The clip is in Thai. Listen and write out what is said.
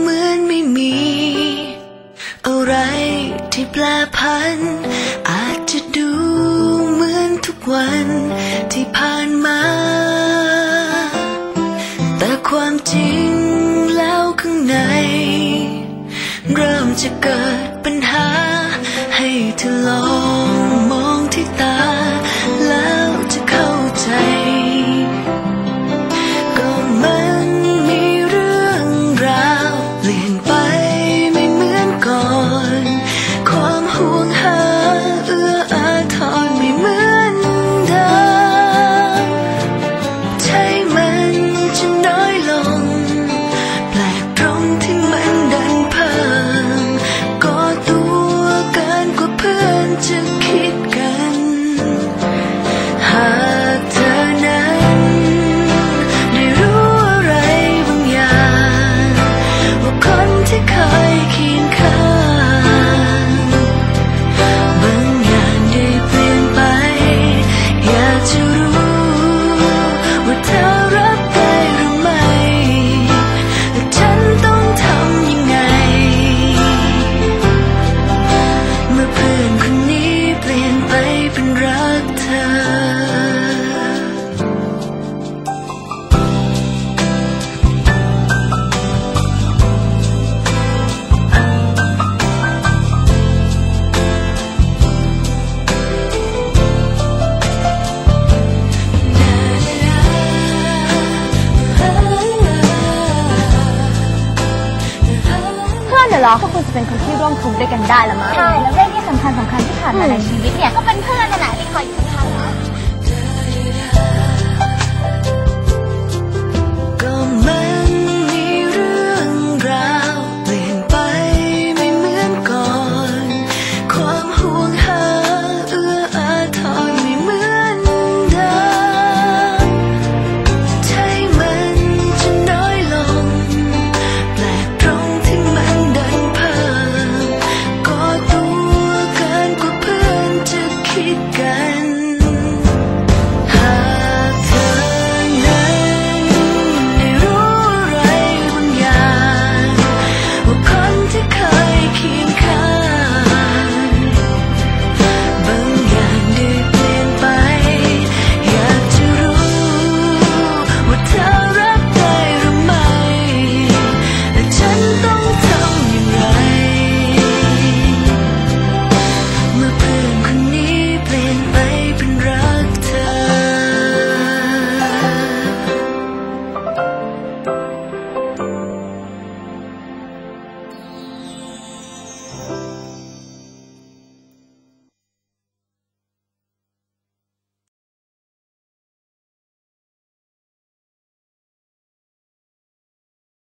เหมือนไม่มี อะไรที่แปลพัน อาจจะดูเหมือนทุกวันที่ผ่านมา แต่ความจริงแล้วข้างใน เริ่มจะเกิดปัญหาให้เธอลอะ เพื่อนน่ะเหรอก็ควรจะเป็นคนที่ร่วมทุกข์ด้วยกันได้ละมั้งใช่แล้วเรื่องที่สำคัญสำคัญที่ผ่านมาในชีวิตเนี่ยก็เป็นเพื่อนนั่นแหละที่คอยอยู่ข้างเรา